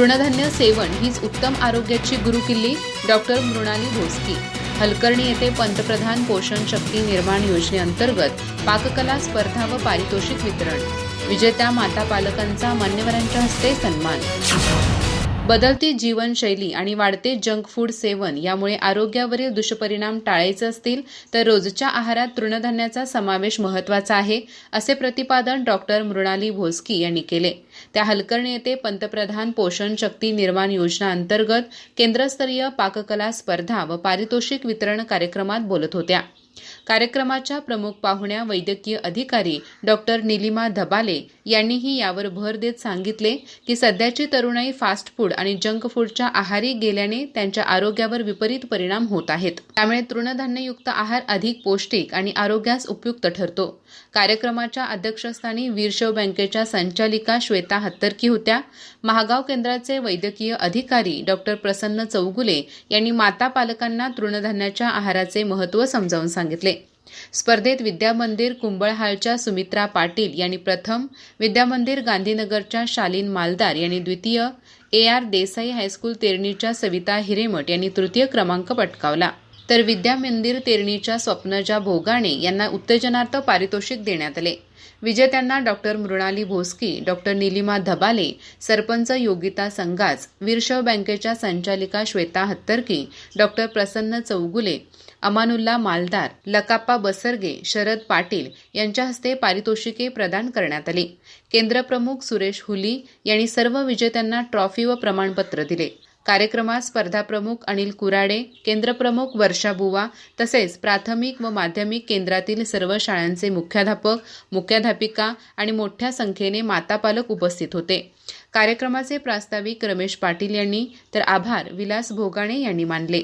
तृणधान्य सेवन हीच उत्तम आरोग्याची गुरुकिल्ली डॉक्टर मृणाली भोसकी. हलकर्णी येथे पंतप्रधान पोषण शक्ती निर्माण योजनेअंतर्गत पाककला स्पर्धा व पारितोषिक वितरण. विजेत्या माता पालकांचा मान्यवरांच्या हस्ते सन्मान. बदलती जीवनशैली आणि वाढते जंक फूड सेवन यामुळे आरोग्यावरील दुष्परिणाम टाळायचे असतील तर रोजच्या आहारात तृणधान्याचा समावेश महत्त्वाचा आहे असे प्रतिपादन डॉक्टर मृणाली भोसकी यांनी केले. त्या हलकर्णी येथे पंतप्रधान पोषण शक्ती निर्माण योजना अंतर्गत केंद्रस्तरीय पाककला स्पर्धा व पारितोषिक वितरण कार्यक्रमात बोलत होत्या. कार्यक्रमाच्या प्रमुख पाहुण्या वैद्यकीय अधिकारी डॉक्टर निलिमा धबाले यांनीही यावर भर देत सांगितले की सध्याची तरुणाई फास्ट फूड आणि जंक फूडच्या आहारी गेल्याने त्यांच्या आरोग्यावर विपरीत परिणाम होत आहेत. त्यामुळे तृणधान्ययुक्त आहार अधिक पौष्टिक आणि आरोग्यास उपयुक्त ठरतो. कार्यक्रमाच्या अध्यक्षस्थानी वीरशव बँकेच्या संचालिका श्वेता हत्तरकी होत्या. महागाव केंद्राचे वैद्यकीय अधिकारी डॉक्टर प्रसन्न चौगुले यांनी माता पालकांना तृणधान्याच्या आहाराचे महत्त्व समजावून सांगितले. सांगितले. स्पर्धेत विद्यामंदिर कुंभळहाळच्या सुमित्रा पाटील यांनी प्रथम विद्यामंदिर गांधीनगरच्या शालीन मालदार यांनी द्वितीय A R Desai high school तेरणीच्या Savita Hiremath यांनी तृतीय क्रमांक पटकावला. तर विद्यामंदिर तेरणीच्या स्वप्नजा भोगाणे यांना उत्तेजनार्थ पारितोषिक देण्यात आले. विजेत्यांना डॉक्टर मृणाली भोसकी डॉक्टर निलिमा धबाले सरपंच योगिता संगाच वीरशव बँकेच्या संचालिका श्वेता हत्तरकी डॉक्टर प्रसन्न चौगुले अमानुल्ला मालदार लकाप्पा बसरगे शरद पाटील यांच्या हस्ते पारितोषिके प्रदान करण्यात आली. केंद्रप्रमुख सुरेश हुली यांनी सर्व विजेत्यांना ट्रॉफी व प्रमाणपत्र दिले. कार्यक्रमात स्पर्धा प्रमुख अनिल कुराडे केंद्रप्रमुख वर्षा बुवा तसेच प्राथमिक व माध्यमिक केंद्रातील सर्व शाळांचे मुख्याध्यापक मुख्याध्यापिका आणि मोठ्या संख्येने मातापालक उपस्थित होते. कार्यक्रमाचे प्रास्ताविक रमेश पाटील यांनी तर आभार विलास भोगाणे यांनी मानले.